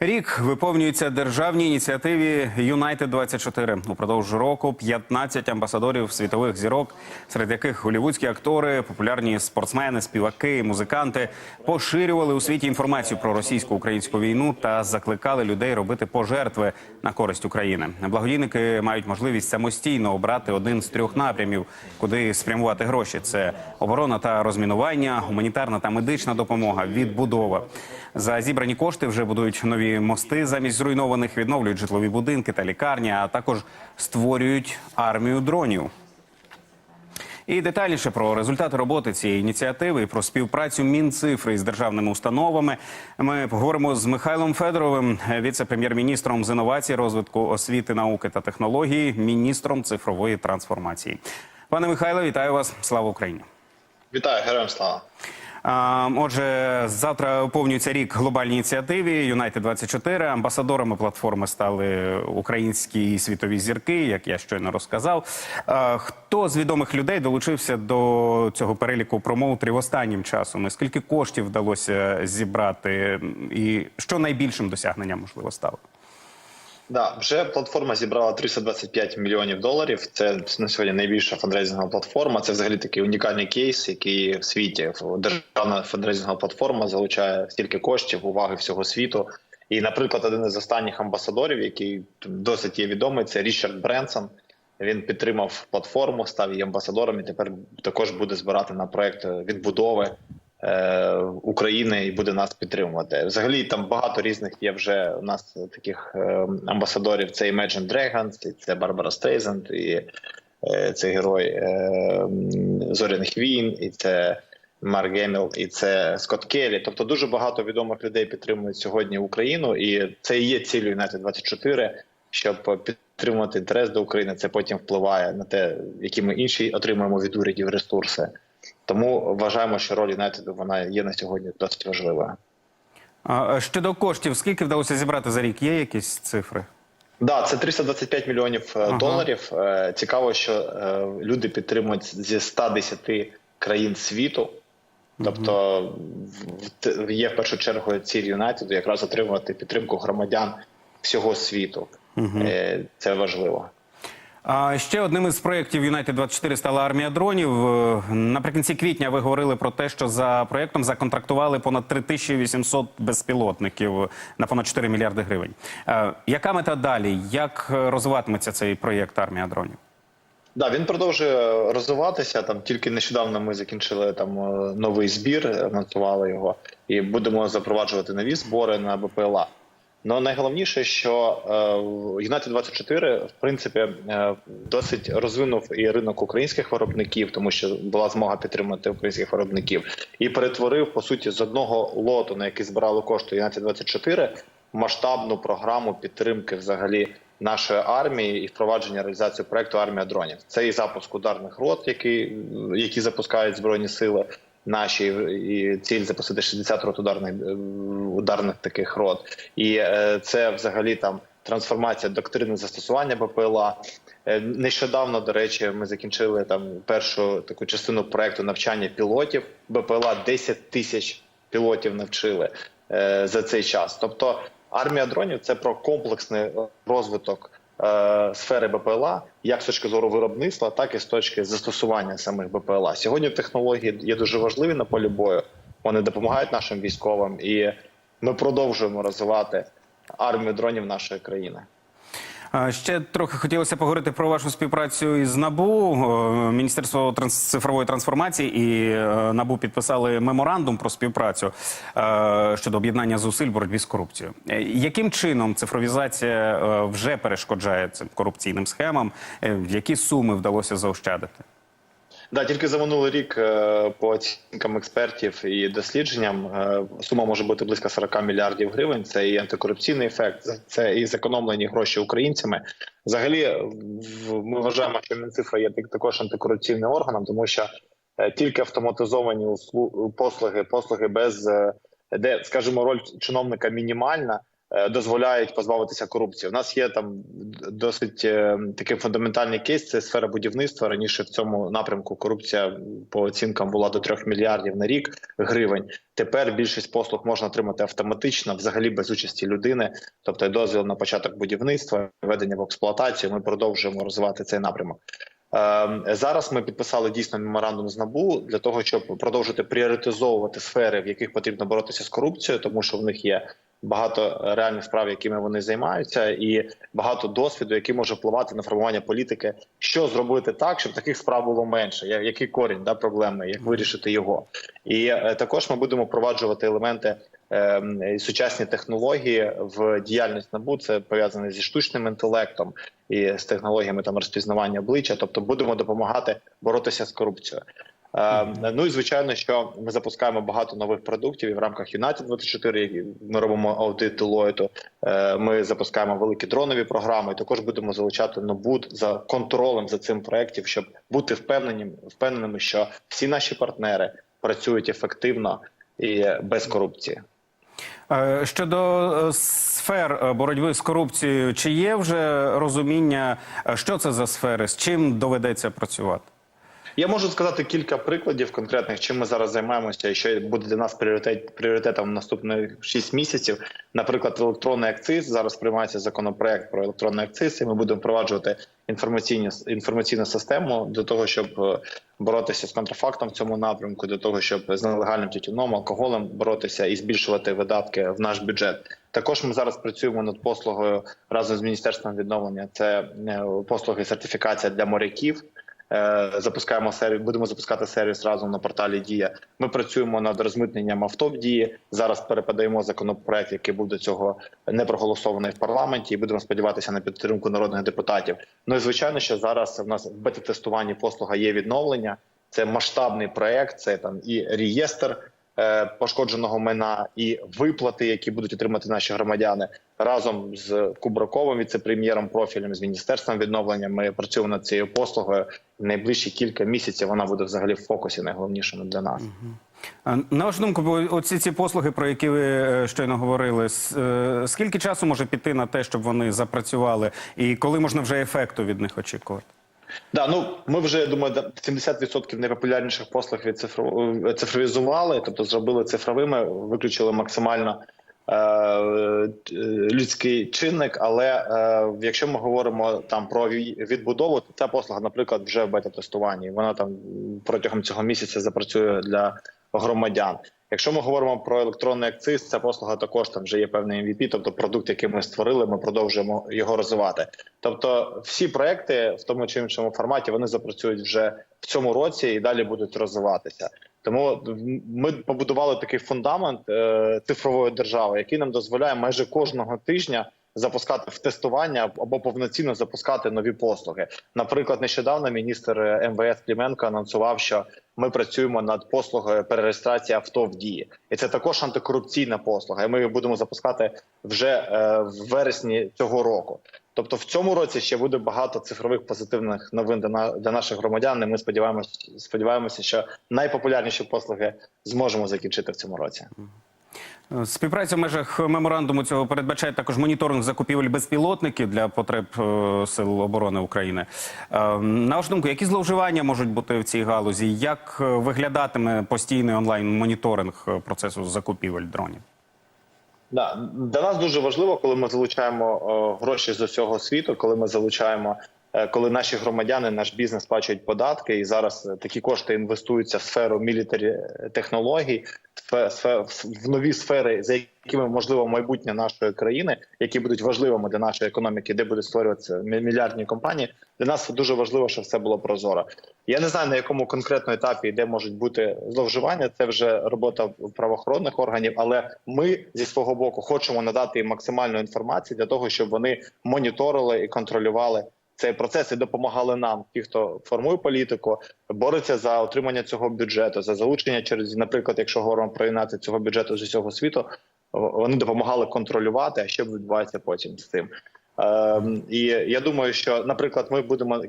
Рік виповнюється державній ініціативі Юнайтед 24 Упродовж року 15 амбасадорів світових зірок, серед яких голівудські актори, популярні спортсмени, співаки, музиканти поширювали у світі інформацію про російсько-українську війну та закликали людей робити пожертви на користь України. Благодійники мають можливість самостійно обрати один з трьох напрямів, куди спрямувати гроші: це оборона та розмінування, гуманітарна та медична допомога, відбудова. За зібрані кошти вже будують нові мости замість зруйнованих, відновлюють житлові будинки та лікарні, а також створюють армію дронів. І детальніше про результати роботи цієї ініціативи і про співпрацю Мінцифри з державними установами ми поговоримо з Михайлом Федоровим, віце-прем'єр-міністром з інновацій, розвитку освіти, науки та технології, міністром цифрової трансформації. Пане Михайло, вітаю вас! Слава Україні! Вітаю, героям слава. Отже, завтра виповнюється рік глобальній ініціативі Юнайтед 24 Амбасадорами платформи стали українські і світові зірки, як я щойно розказав. Хто з відомих людей долучився до цього переліку промоутерів останнім часом? І скільки коштів вдалося зібрати? І що найбільшим досягненням можливо стало? Да, вже платформа зібрала 325 мільйонів доларів. Це на сьогодні найбільша фандрейзингова платформа. Це взагалі такий унікальний кейс, який в світі державна фандрейзингова платформа залучає стільки коштів, уваги всього світу. І, наприклад, один із останніх амбасадорів, який досить є відомий, це Річард Бренсон. Він підтримав платформу, став її амбасадором і тепер також буде збирати на проект відбудови України і буде нас підтримувати. Взагалі там багато різних є вже у нас таких е, амбасадорів. Це Imagine Dragons, і це Барбара Стрейзенд, і е, це герой е, Зоряних війн, і це Марк Геміл, і це Скотт Келлі. Тобто дуже багато відомих людей підтримують сьогодні Україну, і це і є цілею United 24 щоб підтримувати інтерес до України. Це потім впливає на те, які ми інші отримуємо від урядів ресурси. Тому вважаємо, що роль Юнайтеду вона є на сьогодні досить важливою. А щодо коштів, скільки вдалося зібрати за рік? Є якісь цифри? Да, це 325 мільйонів ага. доларів. Е, цікаво, що е, люди підтримують зі 110 країн світу. Тобто є в першу чергу ціль Юнайтеду якраз отримувати підтримку громадян всього світу. Це важливо. А ще одним із проєктів Юнайтед 24 стала армія дронів. Наприкінці квітня ви говорили про те, що за проєктом законтрактували понад 3800 безпілотників на понад 4 мільярди гривень. Яка мета далі? Як розвиватиметься цей проєкт армія дронів? Да, він продовжує розвиватися. Там тільки нещодавно ми закінчили там новий збір, анонсували його, і будемо запроваджувати нові збори на БПЛА. Ну найголовніше, що Юнайтед 24 в принципі е, досить розвинув і ринок українських виробників, тому що була змога підтримати українських виробників, і перетворив по суті з одного лоту, на який збирали кошти Юнайтед 24 масштабну програму підтримки взагалі нашої армії і впровадження реалізації проекту армія дронів. Це і запуск ударних рот, які, які запускають збройні сили наші і ціль запустити 60 рот ударних ударних таких рот, і е, це взагалі там трансформація доктрини застосування БПЛА. Е, нещодавно, до речі, ми закінчили там першу таку частину проекту навчання пілотів. БПЛА 10 тисяч пілотів навчили е, за цей час. Тобто армія дронів це про комплексний розвиток Е, сфери БПЛА, як з точки зору виробництва, так і з точки застосування самих БПЛА. Сьогодні технології є дуже важливі на полі бою. Вони допомагають нашим військовим, і ми продовжуємо розвивати армію дронів нашої країни. Ще трохи хотілося поговорити про вашу співпрацю із набу. Міністерство цифрової трансформації і набу підписали меморандум про співпрацю щодо об'єднання зусиль боротьбі з корупцією. Е, яким чином цифровізація вже перешкоджає цим корупційним схемам? Е, які суми вдалося заощадити? Да, тільки за минулий рік е, по оцінкам експертів і дослідженням е, сума може бути близько 40 мільярдів гривень. Це і антикорупційний ефект, це і зекономлені гроші українцями. Взагалі, ми вважаємо, що Мінцифра є також антикорупційним органом, тому що е, тільки автоматизовані послуги, послуги без де, скажімо, роль чиновника мінімальна. Е, дозволяють позбавитися корупції. У нас є там досить е, такий фундаментальний кейс. Це сфера будівництва. Раніше в цьому напрямку корупція по оцінкам була до 3 мільярдів на рік гривень. Тепер більшість послуг можна отримати автоматично, взагалі без участі людини, тобто дозвіл на початок будівництва, введення в експлуатацію. Ми продовжуємо розвивати цей напрямок. Е, Зараз ми підписали дійсно меморандум з НАБУ для того, щоб продовжити пріоритизовувати сфери, в яких потрібно боротися з корупцією, тому що в них є багато реальних справ, якими вони займаються, і багато досвіду, який може впливати на формування політики, що зробити так, щоб таких справ було менше. Який корінь да проблеми, як вирішити його, і е, також ми будемо впроваджувати елементи. е, Сучасні технології в діяльність НАБУ це пов'язане зі штучним інтелектом і з технологіями там розпізнавання обличчя. Тобто будемо допомагати боротися з корупцією. Е, Ну і звичайно, що ми запускаємо багато нових продуктів і в рамках United 24 які Ми робимо аудит Deloitte, е, Ми запускаємо великі дронові програми. і Також будемо залучати НОБУД за контролем за цим проєктів, щоб бути впевненим, впевненими, що всі наші партнери працюють ефективно і без корупції. Е, Щодо сфер боротьби з корупцією, чи є вже розуміння, що це за сфери, з чим доведеться працювати? Я можу сказати кілька прикладів конкретних, чим ми зараз займаємося, і що буде для нас пріоритет пріоритетом наступних 6 місяців. Наприклад, електронний акциз зараз приймається законопроект про електронний акциз, і ми будемо впроваджувати інформаційні інформаційну систему для того, щоб е, боротися з контрафактом в цьому напрямку, для того, щоб з нелегальним тютюном, алкоголем боротися і збільшувати видатки в наш бюджет. Також ми зараз працюємо над послугою разом з міністерством відновлення. Це е, послуги сертифікація для моряків. Е, Запускаємо сервіс, будемо запускати сервіс разом на порталі Дія. Ми працюємо над розмитненням авто в дії. Зараз перепадаємо законопроект, який був до цього не проголосований в парламенті, і будемо сподіватися на підтримку народних депутатів. Ну і звичайно, що зараз в нас в бета-тестуванні послуга є відновлення. Це масштабний проект. Це там і реєстр е, пошкодженого майна, і виплати, які будуть отримати наші громадяни разом з Кубраковим, віце-прем'єром профільним з міністерством відновлення. Ми працюємо над цією послугою. Найближчі кілька місяців вона буде взагалі в фокусі найголовнішому для нас. Е, На вашу думку, оці ці послуги, про які ви е, щойно говорили, е, скільки часу може піти на те, щоб вони запрацювали, і коли можна вже ефекту від них очікувати? Да, ну ми вже я думаю, да, 70% найпопулярніших послуг від цифру- цифровізували, тобто зробили цифровими, виключили максимально е, е, людський чинник. Але е, якщо ми говоримо там про ві- відбудову, то ця послуга, наприклад, вже в бета-тестуванні. Вона там протягом цього місяця запрацює для громадян. Якщо ми говоримо про електронний акциз, ця послуга також там вже є певний MVP, тобто продукт, який ми створили, ми продовжуємо його розвивати. Тобто, всі проекти в тому чи іншому форматі вони запрацюють вже в цьому році і далі будуть розвиватися. Тому ми побудували такий фундамент е, цифрової держави, який нам дозволяє майже кожного тижня запускати в тестування або повноцінно запускати нові послуги. Наприклад, нещодавно міністр е, МВС Кліменко анонсував, що ми працюємо над послугою перереєстрації авто в дії, і це також антикорупційна послуга. І ми її будемо запускати вже е, в вересні цього року. Тобто в цьому році ще буде багато цифрових позитивних новин для, на, для наших громадян. І ми сподіваємося, сподіваємося, що найпопулярніші послуги зможемо закінчити в цьому році. Е, Співпраця в межах меморандуму цього передбачає також моніторинг закупівель безпілотників для потреб е, сил оборони України. Е, На вашу думку, які зловживання можуть бути в цій галузі? Як виглядатиме постійний онлайн моніторинг процесу закупівель дронів? Да, для нас дуже важливо, коли ми залучаємо гроші з усього світу, коли ми залучаємо, коли наші громадяни, наш бізнес сплачують податки, і зараз е, такі кошти інвестуються в сферу мілітарі технологій, сфе- сфе- в нові сфери, за якими можливо майбутнє нашої країни, які будуть важливими для нашої економіки, де будуть створюватися мільярдні компанії. Для нас дуже важливо, щоб все було прозоро. Я не знаю на якому конкретно етапі де можуть бути зловживання. Це вже робота правоохоронних органів. Але ми зі свого боку хочемо надати їм максимальну інформацію для того, щоб вони моніторили і контролювали цей процес і допомагали нам, ті, хто формує політику, бореться за отримання цього бюджету, за залучення через, наприклад, якщо говоримо про інати цього бюджету з усього світу, вони допомагали контролювати, а що відбувається потім з цим. Ем, і я думаю, що, наприклад, ми будемо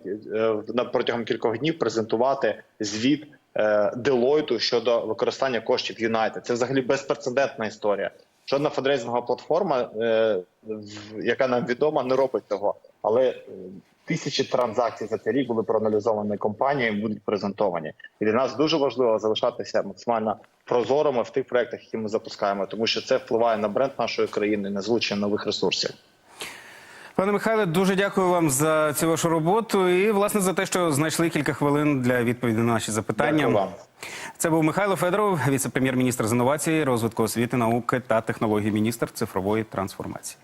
е, протягом кількох днів презентувати звіт е, Deloitte щодо використання коштів Юнайтед. Це взагалі безпрецедентна історія. Жодна фандрейзингова платформа, е, яка нам відома, не робить цього. Але тисячі транзакцій за цей рік були проаналізовані компанією, будуть презентовані. І для нас дуже важливо залишатися максимально прозорими в тих проектах, які ми запускаємо, тому що це впливає на бренд нашої країни, на залучення нових ресурсів. Пане Михайле, дуже дякую вам за цю вашу роботу і власне за те, що знайшли кілька хвилин для відповіді на наші запитання. Дякую вам. Це був Михайло Федоров, віце-прем'єр-міністр з інновацій, розвитку освіти, науки та технологій, міністр цифрової трансформації.